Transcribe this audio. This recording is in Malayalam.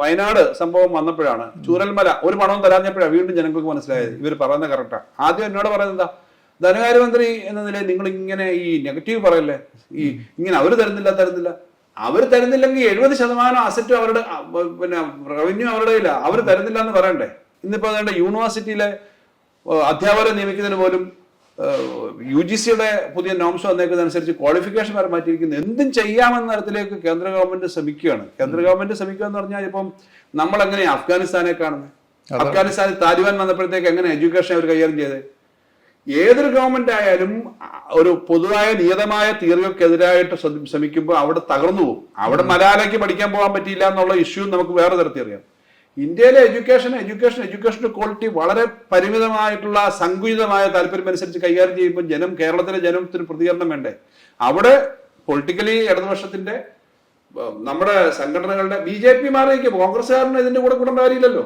വയനാട് സംഭവം വന്നപ്പോഴാണ് ചൂരൽമല ഒരു പണവും തരാഞ്ഞപ്പോഴാണ് വീണ്ടും ജനങ്ങൾക്ക് മനസ്സിലായത്. ഇവർ പറയുന്നത് കറക്റ്റാ ആദ്യം എന്നോട് പറയുന്നത് എന്താ? ധനകാര്യമന്ത്രി എന്ന നിലയിൽ നിങ്ങൾ ഇങ്ങനെ ഈ നെഗറ്റീവ് പറയല്ലേ? ഈ ഇങ്ങനെ അവർ തരുന്നില്ല തരുന്നില്ല. അവർ തരുന്നില്ലെങ്കിൽ എഴുപത് ശതമാനം അസറ്റ് അവരുടെ പിന്നെ റവന്യൂ അവരുടെ ഇല്ല അവർ തരുന്നില്ല എന്ന് പറയണ്ടേ? ഇന്നിപ്പോ യൂണിവേഴ്സിറ്റിയിലെ അധ്യാപകരെ നിയമിക്കുന്നതിന് പോലും യു ജി സിയുടെ പുതിയ നോംസ് വന്നേക്കുന്നതനുസരിച്ച് ക്വാളിഫിക്കേഷൻ വരെ മാറ്റിയിരിക്കുന്നു. എന്തും ചെയ്യാമെന്ന തരത്തിലേക്ക് കേന്ദ്ര ഗവൺമെന്റ് ശ്രമിക്കുകയാണ്. കേന്ദ്ര ഗവൺമെന്റ് ശ്രമിക്കുക എന്ന് പറഞ്ഞാൽ ഇപ്പം നമ്മൾ എങ്ങനെയാണ് അഫ്ഗാനിസ്ഥാനെ കാണുന്നത് അഫ്ഗാനിസ്ഥാനിൽ താലിബാൻ വന്നപ്പോഴത്തേക്ക് എങ്ങനെ എഡ്യൂക്കേഷൻ അവർ കൈകാര്യം ചെയ്തത് ഏതൊരു ഗവൺമെന്റ് ആയാലും ഒരു പൊതുവായ നിയതമായ തിയറികൾക്കെതിരായിട്ട് ശ്രമിക്കുമ്പോൾ അവിടെ തകർന്നു പോകും. അവിടെ മലയാളയ്ക്ക് പഠിക്കാൻ പോകാൻ പറ്റിയില്ല എന്നുള്ള ഇഷ്യൂ നമുക്ക് വേറെ തരത്തിൽ അറിയാം. ഇന്ത്യയിലെ എഡ്യൂക്കേഷൻ എഡ്യൂക്കേഷൻ എഡ്യൂക്കേഷൻ ക്വാളിറ്റി വളരെ പരിമിതമായിട്ടുള്ള സങ്കുചിതമായ താല്പര്യം അനുസരിച്ച് കൈകാര്യം ചെയ്യുമ്പോൾ ജനം കേരളത്തിലെ ജനത്തിന് പ്രതികരണം വേണ്ടേ? അവിടെ പൊളിറ്റിക്കലി ഇടതുപക്ഷത്തിന്റെ നമ്മുടെ സംഘടനകളുടെ ബി ജെ പി മാറിയിരിക്കും കോൺഗ്രസ്സുകാരന് ഇതിന്റെ കൂടെ കൂടേണ്ട കാര്യമില്ലല്ലോ.